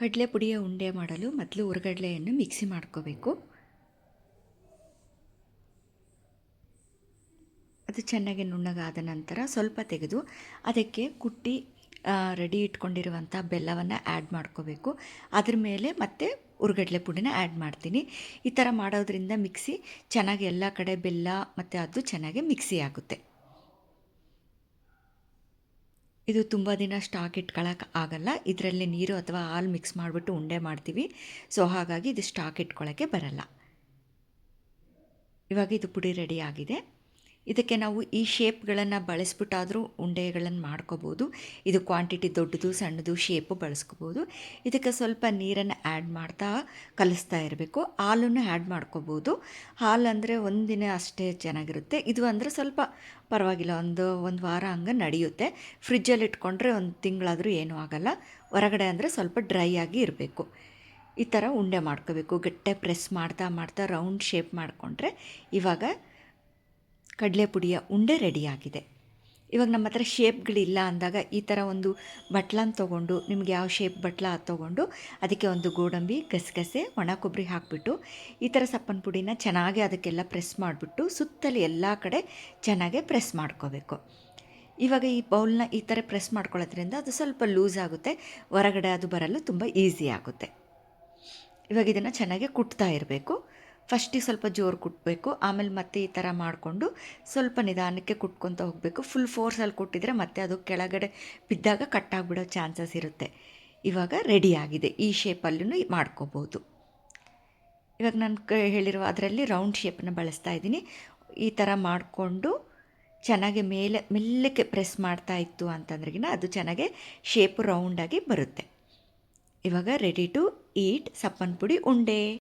ಕಡಲೆ ಪುಡಿಯ ಉಂಡೆ ಮಾಡಲು ಮೊದಲು ಹುರಗಡ್ಲೆಯನ್ನು ಮಿಕ್ಸಿ ಮಾಡ್ಕೋಬೇಕು. ಅದು ಚೆನ್ನಾಗಿ ನುಣ್ಣಗಾದ ನಂತರ ಸ್ವಲ್ಪ ತೆಗೆದು ಅದಕ್ಕೆ ಕುಟ್ಟಿ ರೆಡಿ ಇಟ್ಕೊಂಡಿರುವಂಥ ಬೆಲ್ಲವನ್ನು ಆ್ಯಡ್ ಮಾಡ್ಕೋಬೇಕು. ಅದ್ರ ಮೇಲೆ ಮತ್ತೆ ಹುರ್ಗಡ್ಲೆ ಪುಡಿನ ಆ್ಯಡ್ ಮಾಡ್ತೀನಿ. ಈ ಥರ ಮಾಡೋದ್ರಿಂದ ಮಿಕ್ಸಿ ಚೆನ್ನಾಗಿ ಎಲ್ಲ ಕಡೆ ಬೆಲ್ಲ ಮತ್ತು ಅದು ಚೆನ್ನಾಗಿ ಮಿಕ್ಸಿ ಆಗುತ್ತೆ. ಇದು ತುಂಬ ದಿನ ಸ್ಟಾಕ್ ಇಟ್ಕೊಳ್ಳೋಕೆ ಆಗಲ್ಲ. ಇದರಲ್ಲಿ ನೀರು ಅಥವಾ ಹಾಲು ಮಿಕ್ಸ್ ಮಾಡಿಬಿಟ್ಟು ಉಂಡೆ ಮಾಡ್ತೀವಿ. ಸೊ ಹಾಗಾಗಿ ಇದು ಸ್ಟಾಕ್ ಇಟ್ಕೊಳ್ಳೋಕ್ಕೆ ಬರಲ್ಲ. ಇವಾಗ ಇದು ಪುಡಿ ರೆಡಿ ಆಗಿದೆ. ಇದಕ್ಕೆ ನಾವು ಈ ಶೇಪ್ಗಳನ್ನು ಬಳಸ್ಬಿಟ್ಟಾದರೂ ಉಂಡೆಗಳನ್ನು ಮಾಡ್ಕೋಬೋದು. ಇದು ಕ್ವಾಂಟಿಟಿ ದೊಡ್ಡದು, ಸಣ್ಣದು ಶೇಪು ಬಳಸ್ಕೋಬೋದು. ಇದಕ್ಕೆ ಸ್ವಲ್ಪ ನೀರನ್ನು ಆ್ಯಡ್ ಮಾಡ್ತಾ ಕಲಿಸ್ತಾ ಇರಬೇಕು. ಹಾಲನ್ನು ಆ್ಯಡ್ ಮಾಡ್ಕೋಬೋದು. ಹಾಲು ಅಂದರೆ ಒಂದಿನ ಅಷ್ಟೇ ಚೆನ್ನಾಗಿರುತ್ತೆ. ಇದು ಅಂದರೆ ಸ್ವಲ್ಪ ಪರವಾಗಿಲ್ಲ, ಒಂದು ಒಂದು ವಾರ ಹಂಗೆ ನಡೆಯುತ್ತೆ. ಫ್ರಿಜ್ಜಲ್ಲಿ ಇಟ್ಕೊಂಡ್ರೆ ಒಂದು ತಿಂಗಳಾದರೂ ಏನೂ ಆಗಲ್ಲ. ಹೊರಗಡೆ ಅಂದರೆ ಸ್ವಲ್ಪ ಡ್ರೈ ಆಗಿ ಇರಬೇಕು. ಈ ಥರ ಉಂಡೆ ಮಾಡ್ಕೋಬೇಕು. ಗಟ್ಟೆ ಪ್ರೆಸ್ ಮಾಡ್ತಾ ಮಾಡ್ತಾ ರೌಂಡ್ ಶೇಪ್ ಮಾಡಿಕೊಂಡ್ರೆ ಇವಾಗ ಕಡಲೆ ಪುಡಿಯ ಉಂಡೆ ರೆಡಿಯಾಗಿದೆ. ಇವಾಗ ನಮ್ಮ ಹತ್ರ ಶೇಪ್ಗಳಿಲ್ಲ ಅಂದಾಗ ಈ ಥರ ಒಂದು ಬಟ್ಲನ್ನು ತೊಗೊಂಡು, ನಿಮ್ಗೆ ಯಾವ ಶೇಪ್ ಬಟ್ಲ ಅದು ತೊಗೊಂಡು ಅದಕ್ಕೆ ಒಂದು ಗೋಡಂಬಿ, ಗಸಗಸೆ, ಒಣ ಕೊಬ್ಬರಿ ಹಾಕಿಬಿಟ್ಟು, ಈ ಥರ ಸಪ್ಪನ ಪುಡಿನ ಚೆನ್ನಾಗಿ ಅದಕ್ಕೆಲ್ಲ ಪ್ರೆಸ್ ಮಾಡಿಬಿಟ್ಟು ಸುತ್ತಲೂ ಎಲ್ಲ ಕಡೆ ಚೆನ್ನಾಗೆ ಪ್ರೆಸ್ ಮಾಡ್ಕೋಬೇಕು. ಇವಾಗ ಈ ಬೌಲ್ನ ಈ ಥರ ಪ್ರೆಸ್ ಮಾಡ್ಕೊಳ್ಳೋದ್ರಿಂದ ಅದು ಸ್ವಲ್ಪ ಲೂಸ್ ಆಗುತ್ತೆ, ಹೊರಗಡೆ ಅದು ಬರಲು ತುಂಬ ಈಸಿ ಆಗುತ್ತೆ. ಇವಾಗ ಇದನ್ನು ಚೆನ್ನಾಗಿ ಕುಟ್ತಾ ಇರಬೇಕು. ಫಸ್ಟಿಗೆ ಸ್ವಲ್ಪ ಜೋರು ಕುಟ್ಟಬೇಕು ಆಮೇಲೆ ಮತ್ತೆ ಈ ಥರ ಮಾಡಿಕೊಂಡು ಸ್ವಲ್ಪ ನಿಧಾನಕ್ಕೆ ಕುಟ್ಕೊತ ಹೋಗಬೇಕು. ಫುಲ್ ಫೋರ್ಸಲ್ಲಿ ಕೊಟ್ಟಿದ್ರೆ ಮತ್ತೆ ಅದು ಕೆಳಗಡೆ ಬಿದ್ದಾಗ ಕಟ್ಟಾಗಿಬಿಡೋ ಚಾನ್ಸಸ್ ಇರುತ್ತೆ. ಇವಾಗ ರೆಡಿಯಾಗಿದೆ ಈ ಶೇಪಲ್ಲೂ ಮಾಡ್ಕೋಬೋದು. ಇವಾಗ ನಾನು ಕ, ಹೇಳಿರುವ ಅದರಲ್ಲಿ ರೌಂಡ್ ಶೇಪನ್ನು ಬಳಸ್ತಾ ಇದ್ದೀನಿ. ಈ ಥರ ಮಾಡಿಕೊಂಡು ಚೆನ್ನಾಗಿ ಮೇಲೆ, ಮೆಲ್ಲಕ್ಕೆ ಪ್ರೆಸ್ ಮಾಡ್ತಾ ಇತ್ತು ಅಂತಂದ್ರಿಗಿನ ಅದು ಚೆನ್ನಾಗಿ ಶೇಪ್ ರೌಂಡಾಗಿ ಬರುತ್ತೆ. ಇವಾಗ ರೆಡಿ ಟು ಈಟ್ ಸಪ್ಪನ್ ಪುಡಿ ಉಂಡೆ.